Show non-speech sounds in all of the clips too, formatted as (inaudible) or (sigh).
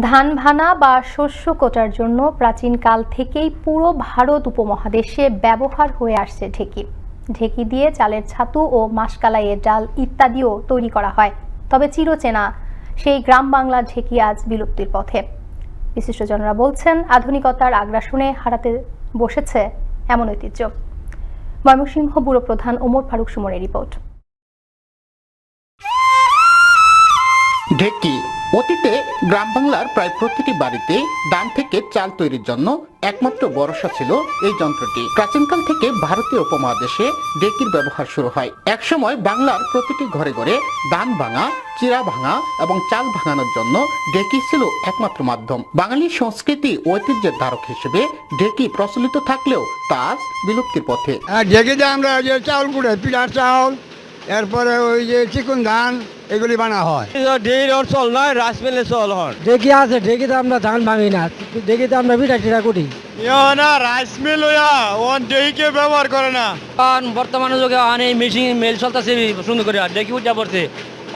ধান ভানা বা শস্য কোটার জন্য প্রাচীনকাল থেকেই পুরো ভারত উপমহাদেশে ব্যবহার হয়ে আসছে ঢেকি। ঢেকি দিয়ে চালের ছাতু ও মাসকালাইয়ের ডাল ইত্যাদিও তৈরি করা হয়। তবে চিরচেনা সেই গ্রাম বাংলার ঢেকি আজ বিলুপ্তির পথে। বিশিষ্টজনরা বলছেন, আধুনিকতার আগ্রাসনে হারাতে বসেছে এমন ঐতিহ্য। ময়মনসিংহ ব্যুরো প্রধান ওমর ফারুক সুমনের রিপোর্ট। অতীতে গ্রাম বাংলার প্রায় প্রতিটি বাড়িতে ধান থেকে চাল তৈরির জন্য একমাত্র ভরসা ছিল এই যন্ত্রটি। প্রাচীনকাল থেকে ভারতীয় উপমহাদেশে ডেকির ব্যবহার শুরু হয়। একসময় বাংলার প্রতিটি ঘরে ঘরে ধান ভাঙা, চিরা ভাঙা এবং চাল ভাঙানোর জন্য ডেকি ছিল একমাত্র মাধ্যম। বাঙালি সংস্কৃতি ঐতিহ্যের ধারক হিসেবে ঢেকি প্রচলিত থাকলেও তা বিলুপ্তির পথে। যে আমরা চাউল কুড়ে পিঠার চাউল এরপরে ওই যে চিকুন ধান এগুলি বানা হয়। ঢেকির অঞ্চল চল নয় রাইস মিলে চল হন। ঢেকি আছে ঢেকিতে আমরা ধান ভাঙি না ঢেকিতে আমরা পিঠা টিটা করি না রাইস মিল হইয়া ওন ডেইকে ব্যবহার করে না। কারণ বর্তমানে যুগে অন এই মেশিন মেল চলতেছে সুন্দর করে। ঢেকি উঠা পড়ছে।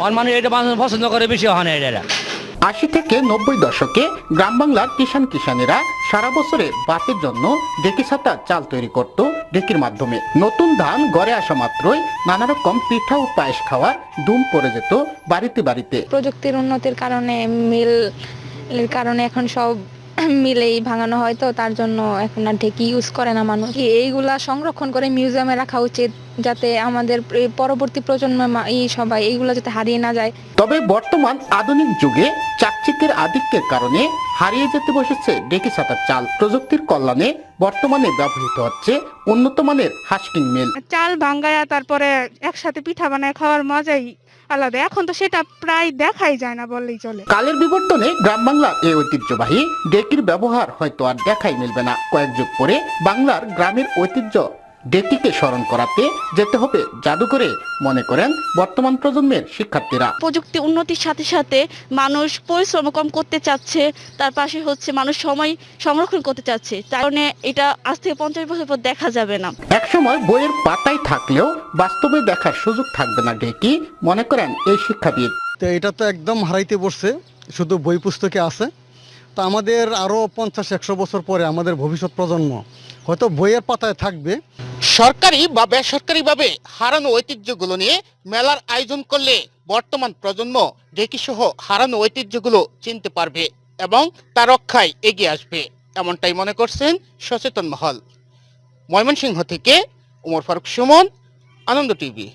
অন মানুষ এটা পছন্দ করে বেশি হয় না এটা আশি থেকে নব্বই দশকে গ্রাম বাংলার কিষান কিষানেরা সারা বছরে বাতের জন্য ডেকি ছাতা, চাল তৈরি করত ডেকির মাধ্যমে। নতুন ধান গড়ে আসা মাত্রই নানা রকম পিঠা ও পায়েস খাওয়ার ধুম পড়ে যেত বাড়িতে বাড়িতে। প্রযুক্তির উন্নতির কারণে মিল কারণে এখন সব (clears throat) মিলেই ভাঙানো হয় তো তার জন্য এখন আর ঢেকি ইউজ করে না মানুষ। এইগুলা সংরক্ষণ করে মিউজিয়ামে রাখা উচিত যাতে আমাদের পরবর্তী প্রজন্ম এই সবাই এইগুলো যাতে হারিয়ে না যায়। তবে বর্তমান আধুনিক যুগে চাকচিকের আধিক্যের কারণে হারিয়ে যেতে বসেছে ডেকি ছাতার চাল। প্রযুক্তির কল্যাণে বর্তমানে ব্যবহৃত হচ্ছে উন্নত মানের হাস্কিং মিল। চাল ভাঙ্গায়া তারপরে একসাথে পিঠা বানায় খাওয়ার মজাই আলাদা। এখন তো সেটা প্রায় দেখাই যায় না বললেই চলে। কালের বিবর্তনে গ্রাম বাংলার এই ঐতিহ্যবাহী ডেকির ব্যবহার হয়তো আর দেখাই মিলবে না। কয়েক যুগ পরে বাংলার গ্রামের ঐতিহ্য ডেকিকে স্মরণ করাতে যেতে হবে। জাদুঘরে মনে করেন বর্তমান প্রজন্মের শিক্ষার্থীরা। প্রযুক্তি উন্নতির সাথে সাথে মানুষ পরিশ্রম কম করতে চাচ্ছে তার পাশে হচ্ছে মানুষ সময় সংরক্ষণ করতে চাচ্ছে। তার কারণে এটা আজ থেকে পঞ্চাশ বছর পর দেখা যাবে না। একসময় বইয়ের পাতায় থাকলেও বাস্তবে দেখার সুযোগ থাকবে না ডেটি মনে করেন এই শিক্ষাবিদ। তো এটা তো একদম হারাইতে বসছে শুধু বই পুস্তকে আছে। তো আমাদের আরও পঞ্চাশ একশো বছর পরে আমাদের ভবিষ্যৎ প্রজন্ম হয়তো বইয়ের পাতায় থাকবে। সরকারি বা বেসরকারিভাবে হারানো ঐতিহ্যগুলো নিয়ে মেলার আয়োজন করলে বর্তমান প্রজন্ম সহ হারানো ঐতিহ্যগুলো চিনতে পারবে এবং তা রক্ষায় এগিয়ে আসবে। এমনটাই মনে করছেন সচেতন মহল। ময়মনসিংহ থেকে উমর ফারুক সুমন, আনন্দ টিভি।